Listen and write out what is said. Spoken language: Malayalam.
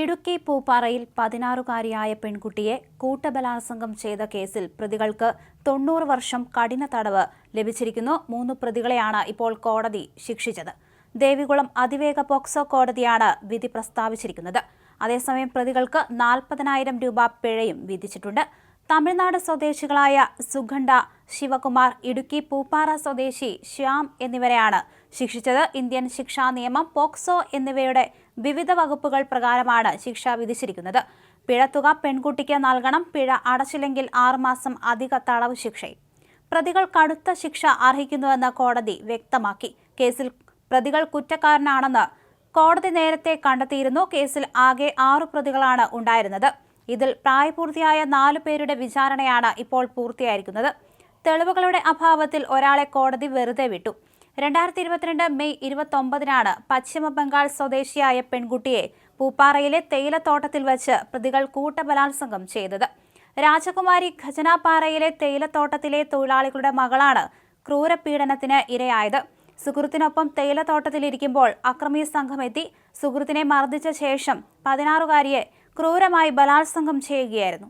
ഇടുക്കി പൂപ്പാറയിൽ പതിനാറുകാരിയായ പെൺകുട്ടിയെ കൂട്ടബലാത്സംഗം ചെയ്ത കേസിൽ പ്രതികൾക്ക് തൊണ്ണൂറ് വർഷം കഠിന തടവ് ലഭിച്ചിരിക്കുന്നു. മൂന്ന് പ്രതികളെയാണ് ഇപ്പോൾ കോടതി ശിക്ഷിച്ചത്. ദേവികുളം അതിവേഗ പോക്സോ കോടതിയാണ് വിധി പ്രസ്താവിച്ചിരിക്കുന്നത്. അതേസമയം പ്രതികൾക്ക് നാൽപ്പതിനായിരം രൂപ പിഴയും വിധിച്ചിട്ടുണ്ട്. തമിഴ്നാട് സ്വദേശികളായ സുഖണ്ഡ ശിവകുമാർ ഇടുക്കി പൂപ്പാറ സ്വദേശി ശ്യാം എന്നിവരെയാണ് ശിക്ഷിച്ചത്. ഇന്ത്യൻ ശിക്ഷാ നിയമം പോക്സോ എന്നിവയുടെ വിവിധ വകുപ്പുകൾ പ്രകാരമാണ് ശിക്ഷ വിധിച്ചിരിക്കുന്നത്. പിഴത്തുക പെൺകുട്ടിക്ക് നൽകണം പിഴ അടച്ചില്ലെങ്കിൽ ആറുമാസം അധിക തടവ് ശിക്ഷയും. പ്രതികൾ കടുത്ത ശിക്ഷ അർഹിക്കുന്നുവെന്ന് കോടതി വ്യക്തമാക്കി. കേസിൽ പ്രതികൾ കുറ്റക്കാരനാണെന്ന് കോടതി നേരത്തെ കണ്ടെത്തിയിരുന്നു. കേസിൽ ആകെ ആറു പ്രതികളാണ് ഉണ്ടായിരുന്നത്. ഇതിൽ പ്രായപൂർത്തിയായ നാലു പേരുടെ വിചാരണയാണ് ഇപ്പോൾ പൂർത്തിയായിരിക്കുന്നത്. തെളിവുകളുടെ അഭാവത്തിൽ ഒരാളെ കോടതി വെറുതെ വിട്ടു. രണ്ടായിരത്തി ഇരുപത്തിരണ്ട് മെയ് ഇരുപത്തൊമ്പതിനാണ് പശ്ചിമ ബംഗാൾ സ്വദേശിയായ പെൺകുട്ടിയെ പൂപ്പാറയിലെ തേയിലത്തോട്ടത്തിൽ വച്ച് പ്രതികൾ കൂട്ടബലാത്സംഗം ചെയ്തത്. രാജകുമാരി ഖജനാപ്പാറയിലെ തേയിലത്തോട്ടത്തിലെ തൊഴിലാളികളുടെ മകളാണ് ക്രൂരപീഡനത്തിന് ഇരയായത്. സുഹൃത്തിനൊപ്പം തേയിലത്തോട്ടത്തിലിരിക്കുമ്പോൾ അക്രമി സംഘമെത്തി സുഹൃത്തിനെ മർദ്ദിച്ച ശേഷം പതിനാറുകാരിയെ ക്രൂരമായി ബലാത്സംഗം ചെയ്യുകയായിരുന്നു